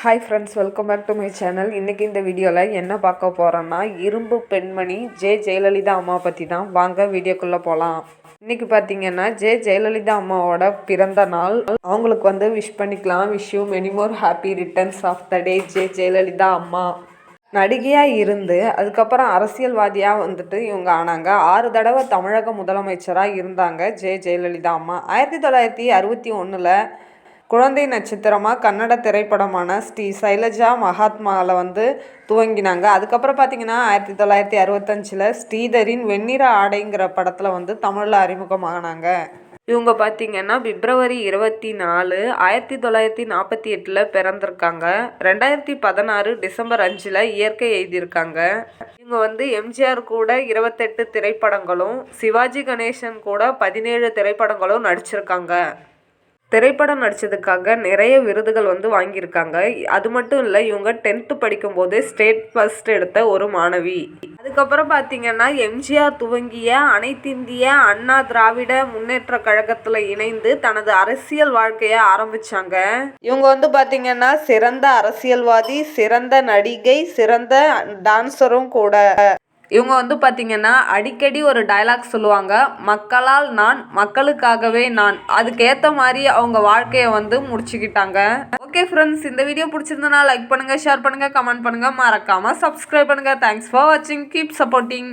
Hi friends welcome back to my channel இன்றைக்கி இந்த வீடியோவில் என்ன பார்க்க போகிறோன்னா இரும்பு பெண்மணி ஜெ ஜெயலலிதா அம்மா பற்றி தான். வாங்க வீடியோக்குள்ளே போகலாம் இன்றைக்கி பார்த்தீங்கன்னா ஜே ஜெயலலிதா அம்மாவோட பிறந்த நாள். அவங்களுக்கு வந்து விஷ் பண்ணிக்கலாம். Wish you many more happy returns of the day J Jayalalithaa Amma. நடிகையாக இருந்து அதுக்கப்புறம் அரசியல்வாதியாக வந்துட்டு இவங்க ஆனாங்க. ஆறு தடவை தமிழக முதலமைச்சராக இருந்தாங்க ஜெ ஜெயலலிதா அம்மா. ஆயிரத்தி தொள்ளாயிரத்தி அறுபத்தி ஒன்றில் குழந்தை நட்சத்திரமாக கன்னட திரைப்படமான ஸ்ரீ சைலஜா மகாத்மாவில் வந்து துவங்கினாங்க. அதுக்கப்புறம் பார்த்தீங்கன்னா ஆயிரத்தி தொள்ளாயிரத்தி அறுபத்தஞ்சில் ஸ்ரீதரின் வெண்ணிற ஆடைங்கிற படத்தில் வந்து தமிழில் அறிமுகமானாங்க. இவங்க பார்த்தீங்கன்னா பிப்ரவரி இருபத்தி நாலு ஆயிரத்தி தொள்ளாயிரத்தி நாற்பத்தி எட்டில் பிறந்திருக்காங்க. ரெண்டாயிரத்தி பதினாறு டிசம்பர் அஞ்சில் இயற்கை எழுதியிருக்காங்க. இவங்க வந்து எம்ஜிஆர் கூட இருபத்தெட்டு திரைப்படங்களும் சிவாஜி கணேசன் கூட பதினேழு திரைப்படங்களும் நடிச்சிருக்காங்க. திரைப்படம் நடித்ததுக்காக நிறைய விருதுகள் வந்து வாங்கியிருக்காங்க. அது மட்டும் இல்லை இவங்க டென்த்து படிக்கும்போது ஸ்டேட் ஃபஸ்ட் எடுத்த ஒரு மாணவி. அதுக்கப்புறம் பார்த்தீங்கன்னா எம்ஜிஆர் துவங்கிய அனைத்திந்திய அண்ணா திராவிட முன்னேற்ற கழகத்தில் இணைந்து தனது அரசியல் வாழ்க்கையை ஆரம்பித்தாங்க இவங்க வந்து பார்த்தீங்கன்னா சிறந்த அரசியல்வாதி சிறந்த நடிகை சிறந்த டான்ஸரும் கூட. இவங்க வந்து பார்த்திங்கன்னா அடிக்கடி ஒரு டயலாக் சொல்லுவாங்க மக்களால் நான் மக்களுக்காகவே நான். அதுக்கேற்ற மாதிரி அவங்க வாழ்க்கையை வந்து முடிச்சுக்கிட்டாங்க. ஓகே ஃப்ரெண்ட்ஸ் இந்த வீடியோ பிடிச்சிருந்தனா லைக் பண்ணுங்கள் ஷேர் பண்ணுங்கள் கமெண்ட் பண்ணுங்கள் மறக்காமல் சப்ஸ்கிரைப் பண்ணுங்கள் தேங்க்ஸ் ஃபார் வாட்சிங் கீப் சப்போர்ட்டிங்